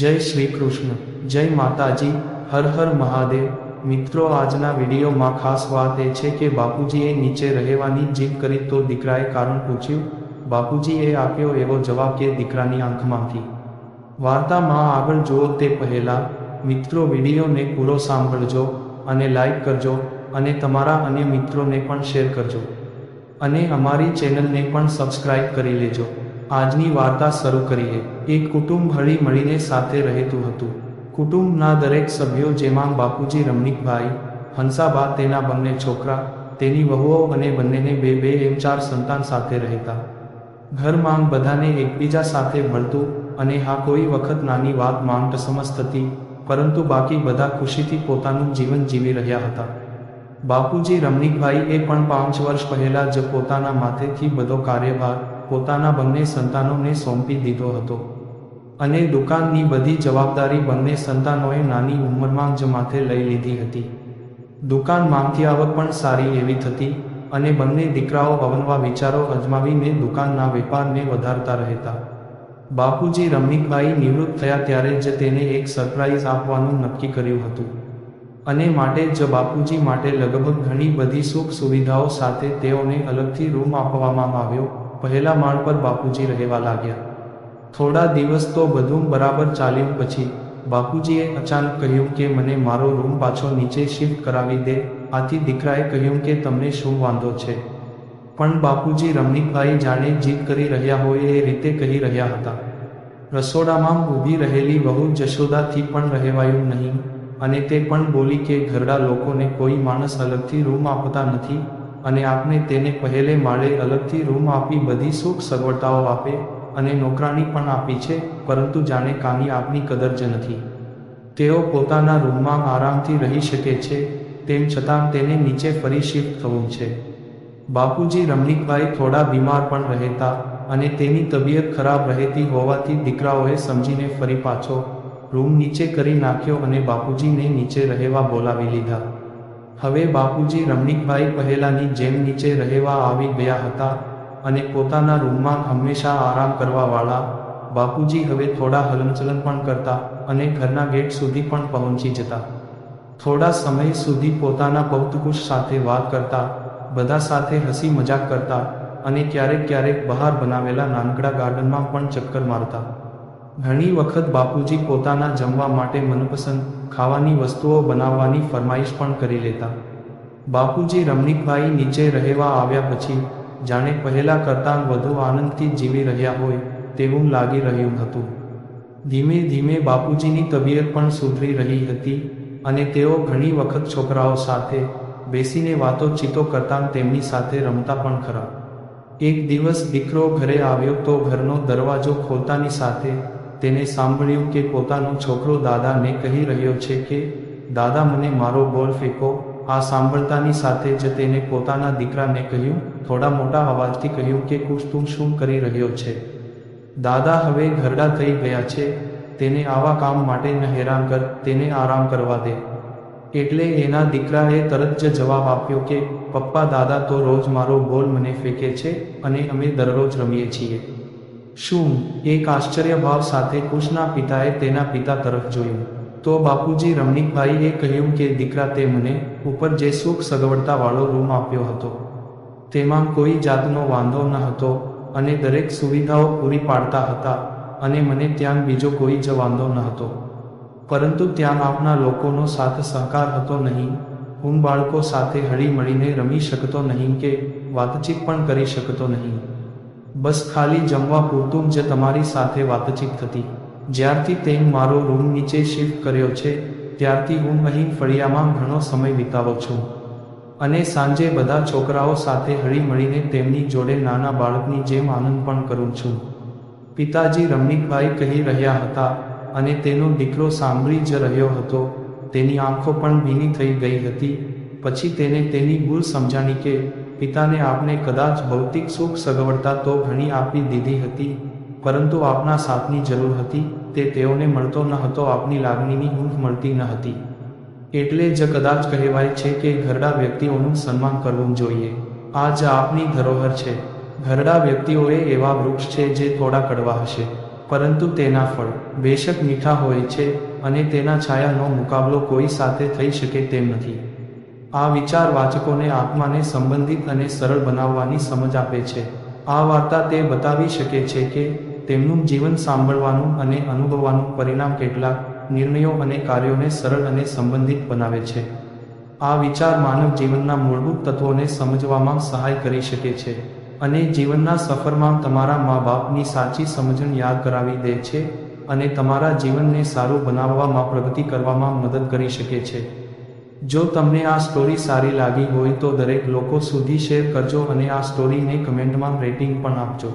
જય શ્રી કૃષ્ણ. જય માતાજી. હર હર મહાદેવ. મિત્રો, આજના વિડીયોમાં ખાસ વાત એ છે કે બાપુજીએ નીચે રહેવાની જીદ કરી તો દીકરાએ કારણ પૂછ્યું? બાપુજીએ આપ્યો એવો જવાબ કે દીકરાની આંખમાંથી. વાર્તામાં આગળ જુઓ તે પહેલા. મિત્રો, વિડીયોને પૂરો સાંભળજો અને લાઈક કરજો અને તમારા અન્ય મિત્રોને પણ શેર કરજો. અને અમારી ચેનલને પણ સબસ્ક્રાઈબ કરી લેજો. આજની વાર્તા શરૂ કરીએ. એક કુટુંબ હળી મળીને સાથે રહેતું હતું. કુટુંબના દરેક સભ્યો જેમાં બાપુજી રમણીકભાઈ, હંસાબા તેના બંને છોકરા, તેની વહુઓ અને બંનેને બે બે એમ ચાર સંતાન સાથે રહેતા. ઘરમાં બધાને એકબીજા સાથે મળતું અને હા કોઈ વખત નાની વાત માંગ સમજ થતી પરંતુ બાકી બધા ખુશીથી પોતાનું જીવન જીવી રહ્યા હતા. બાપુજી રમણીકભાઈ એ પણ પાંચ વર્ષ પહેલાં જ પોતાના માથેથી બધો કાર્યભાર પોતાના બંને સંતાનોને સોંપી દીધો હતો. અને દુકાનની બધી જવાબદારી બંને સંતાનોએ નાની ઉંમરમાં જ માથે લઈ લીધી હતી. દુકાનમાંથી આવક પણ સારી એવી થતી અને બંને દીકરાઓ અવનવા વિચારો અજમાવીને દુકાનના વેપારને વધારતા રહેતા. બાપુજી રમણીકભાઈ નિવૃત્ત થયા ત્યારે જ તેને એક સરપ્રાઇઝ આપવાનું નક્કી કર્યું હતું. અને માટે જ બાપુજી માટે લગભગ ઘણી બધી સુખ સુવિધાઓ સાથે તેઓને અલગથી રૂમ આપવામાં આવ્યો. પહેલા માળ પર બાપુજી રહેવા લાગ્યા. થોડા દિવસ તો બધું બરાબર ચાલ્યું પછી બાપુજીએ અચાનક કહ્યું કે મને મારો રૂમ પાછો નીચે શિફ્ટ કરાવી દે. આથી દીકરાએ કહ્યું કે તમને શું વાંધો છે? પણ બાપુજી રમણીકભાઈ જાણે જીદ કરી રહ્યા હોય એ રીતે કહી રહ્યા હતા. રસોડામાં ઊભી રહેલી વહુ જશોદાથી પણ રહેવાયું નહીં અને તે પણ બોલી કે ઘરડા લોકોને કોઈ માણસ અલગથી રૂમ આપતા નથી. અને આપને તેને પહેલે માળે અલગથી રૂમ આપી બધી સુખ સગવડતાઓ આપે અને નોકરાણી પણ આપી છે, પરંતુ જાણે કાની આપની કદર જ નથી. તેઓ પોતાના રૂમમાં આરામથી રહી શકે છે, તેમ છતાં તેને નીચે ફરી શિફ્ટ થવું છે. બાપુજી રમણીકભાઈ થોડા બીમાર પણ રહેતા અને તેની તબિયત ખરાબ રહેતી હોવાથી દીકરાઓએ સમજીને ફરી પાછો રૂમ નીચે કરી નાખ્યો અને બાપુજીને નીચે રહેવા બોલાવી લીધા. હવે બાપુજી રમણીકભાઈ પહેલાની જેમ નીચે રહેવા આવી ગયા હતા અને પોતાના રૂમમાં હંમેશા આરામ કરવાવાળા. બાપુજી હવે થોડા હલનચલન પણ કરતા અને ઘરના ગેટ સુધી પણ પહોંચી જતા. થોડા સમય સુધી પોતાના પૌતકુશ સાથે વાત કરતા, બધા સાથે હસી મજાક કરતા અને ક્યારેક ક્યારેક બહાર બનાવેલા નાનકડા ગાર્ડનમાં પણ ચક્કર મારતા. ઘણી વખત બાપુજી પોતાના જમવા માટે મનપસંદ ખાવાની વસ્તુઓ બનાવવાની ફરમાઈશ પણ કરી લેતા. બાપુજી રમણીકભાઈ નીચે રહેવા આવ્યા પછી જાણે પહેલા કરતાં વધુ આનંદથી જીવી રહ્યા હોય તેવું લાગી રહ્યું હતું. ધીમે ધીમે બાપુજીની તબિયત પણ સુધરી રહી હતી અને તેઓ ઘણી વખત છોકરાઓ સાથે બેસીને વાતો ચીતો કરતાં તેમની સાથે રમતા પણ ખરા. એક દિવસ દીકરો ઘરે આવ્યો તો ઘરનો દરવાજો ખોલતાની સાથે તેને સાંભળ્યું કે પોતાનો છોકરો દાદાને કહી રહ્યો છે કે, દાદા, મને મારો બોલ ફેંકો. આ સાંભળતાની સાથે જ તેને પોતાના દીકરાને કહ્યું, થોડા મોટા અવાજથી કહ્યું કે, કુશ, તું શું કરી રહ્યો છે? દાદા, હવે ઘરડા થઈ ગયા છે. તેને આવા કામ માટે ન હેરાન કર, તેને આરામ કરવા દે. એટલે એના દીકરાએ તરત જ જવાબ આપ્યો કે, પપ્પા, દાદા તો રોજ મારો બોલ મને ફેંકે છે અને અમે દરરોજ રમીએ છીએ. શું? એક આશ્ચર્યભાવ સાથે કુશના પિતાએ તેના પિતા તરફ જોયું. તો બાપુજી રમણીકભાઈએ કહ્યું કે, દીકરા, તે મને ઉપર જે સુખ સગવડતાવાળો રૂમ આપ્યો હતો, તેમાં કોઈ જાતનો વાંધો ન હતો અને દરેક સુવિધાઓ પૂરી પાડતા હતા અને મને ત્યાં બીજો કોઈ જ વાંધો ન હતો. પરંતુ ત્યાં આપના લોકોનો સાથ સહકાર હતો નહીં. હું બાળકો સાથે હળી મળીને રમી શકતો નહીં કે વાતચીત પણ કરી શકતો નહીં. બસ ખાલી જમવા પૂરતું જ તમારી સાથે વાતચીત થતી જ્યારથી તેમ મારો રૂમ નીચે શિફ્ટ કર્યો છે, ત્યારથી હું અહીં ફળિયામાં ઘણો સમય વિતાવું છું. અને સાંજે બધા છોકરાઓ સાથે હળી મળીને તેમની જોડે નાના બાળકની જેમ આનંદ પણ કરું છું. પિતાજી રમણીકભાઈ કહી રહ્યા હતા, અને તેનો દીકરો સાંભળી જ રહ્યો હતો, તેની આંખો પણ ભીની થઈ ગઈ હતી પછી તેને તેની ભૂલ સમજાણી કે, પિતાને આપને કદાચ ભૌતિક સુખ સગવડતા તો ઘણી આપી દીધી હતી, પરંતુ આપના સાથની જરૂર હતી, તે તેઓને મળતો ન હતો, આપની લાગણીની ઊંઘ મળતી ન હતી. એટલે જ કદાચ કહેવાય છે કે ઘરડા વ્યક્તિઓનું સન્માન કરવું જોઈએ. આ જ આપની ધરોહર છે. ઘરડા વ્યક્તિઓએ એવા વૃક્ષ છે જે થોડા કડવા હશે, પરંતુ તેના ફળ, બેશક મીઠા હોય છે, અને તેના છાયાનો મુકાબલો કોઈ સાથે થઈ શકે તેમ નથી. આ વિચાર વાચકોને આત્માને સંબંધિત અને સરળ બનાવવાની સમજ આપે છે. આ વાર્તા તે બતાવી શકે છે કે તેમનું જીવન સાંભળવાનું અને અનુભવવાનું પરિણામ કેટલાક નિર્ણયો અને કાર્યોને સરળ અને સંબંધિત બનાવે છે. આ વિચાર માનવ જીવનના મૂળભૂત તત્વોને સમજવામાં સહાય કરી શકે છે અને જીવનના સફરમાં તમારા મા બાપની સાચી સમજણ યાદ કરાવી દે છે અને તમારા જીવનને સારું બનાવવામાં પ્રગતિ કરવામાં મદદ કરી શકે છે. જો તમને આ સ્ટોરી સારી લાગી હોય તો દરેક લોકો સુધી શેર કરજો અને આ સ્ટોરીને કમેન્ટમાં રેટિંગ પણ આપજો.